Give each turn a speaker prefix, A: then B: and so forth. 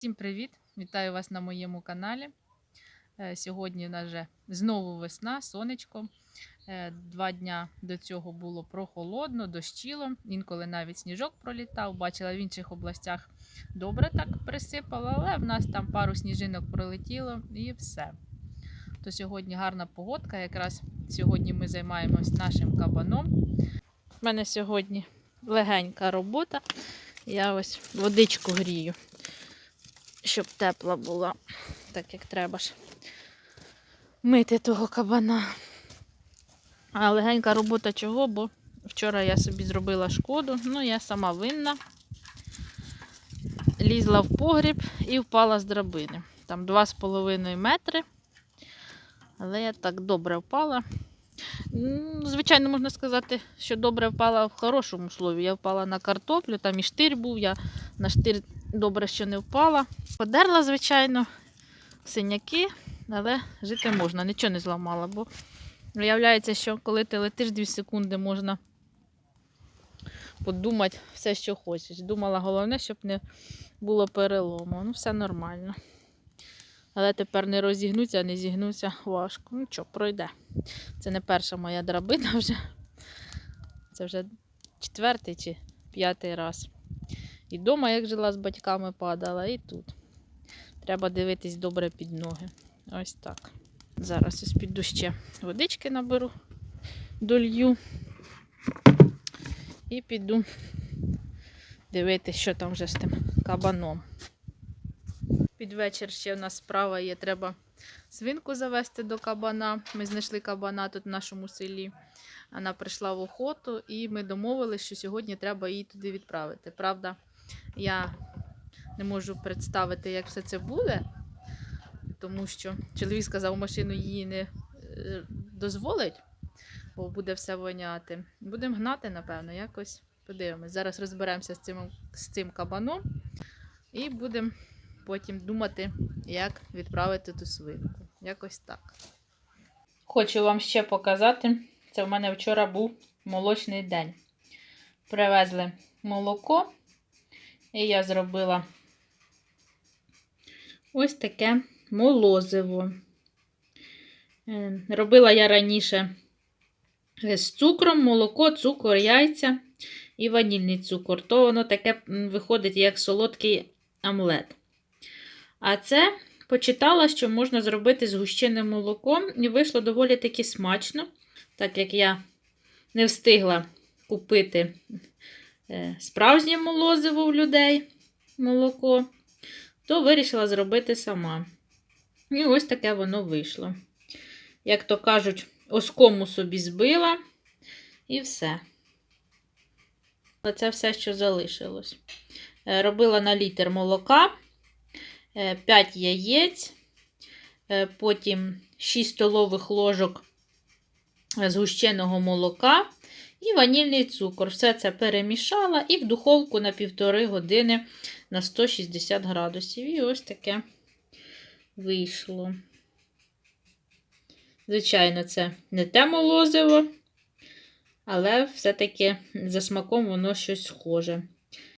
A: Всім привіт! Вітаю вас на моєму каналі. Е, Сьогодні у нас вже знову весна, сонечко. Е, Два дня до цього було прохолодно, дощило, інколи навіть сніжок пролітав. Бачила в інших областях добре так присипало, але в нас там пару сніжинок пролетіло і все. То сьогодні гарна погодка. Якраз сьогодні ми займаємось нашим кабаном. У мене сьогодні легенька робота. Я ось водичку грію щоб тепла була, так як треба ж мити того кабана. А легенька робота чого, бо вчора я собі зробила шкоду, ну я сама винна. Лізла в погріб і впала з драбини. Там 2,5 метри. Але я так добре впала. Звичайно, можна сказати, що добре впала в хорошому слові. Я впала на картоплю, там і штир був, я на штир добре, що не впала. Подерла, звичайно, синяки, але жити можна, нічого не зламала, бо виявляється, що коли ти летиш 2 секунди, можна подумати все, що хочеш. Думала, головне, щоб не було перелому. Ну, все нормально. Але тепер не розігнуться, не зігнуться важко. Ну що, пройде. Це не перша моя драбина вже. Це вже четвертий чи п'ятий раз. І вдома, як жила з батьками, падала, і тут. Треба дивитись добре під ноги. Ось так. Зараз ось піду ще водички наберу, долью. І піду дивитись, що там вже з тим кабаном. Під вечір ще в нас справа є, треба свинку завести до кабана. Ми знайшли кабана тут в нашому селі. Вона прийшла в охоту, і ми домовилися, що сьогодні треба її туди відправити. Правда, я не можу представити, як все це буде, тому що чоловік сказав, машину її не е, дозволить, бо буде все воняти. Будемо гнати, напевно, якось подивимось. Зараз розберемося з цим, з цим кабаном і будемо потім думати, як відправити ту свинку. Якось так. Хочу вам ще показати. Це в мене вчора був молочний день. Привезли молоко, і я зробила ось таке молозиво. Е, Робила я раніше з цукром, молоко, цукор, яйця і ванільний цукор. То воно таке виходить як солодкий омлет. А це почитала, що можна зробити з гущеним молоком, і вийшло доволі таки смачно, так як я не встигла купити справжнє молозиво у людей молоко, то вирішила зробити сама. І ось таке воно вийшло. Як то кажуть, оскому собі збила і все. Це все, що залишилось. Е, Робила на літр молока. 5 яєць, е, потім 6 столових ложок згущеного молока і ванільний цукор. Все це перемішала і в духовку на півтори години на 160 градусів. І ось таке вийшло. Звичайно, це не те молозиво, але все-таки за смаком воно щось схоже.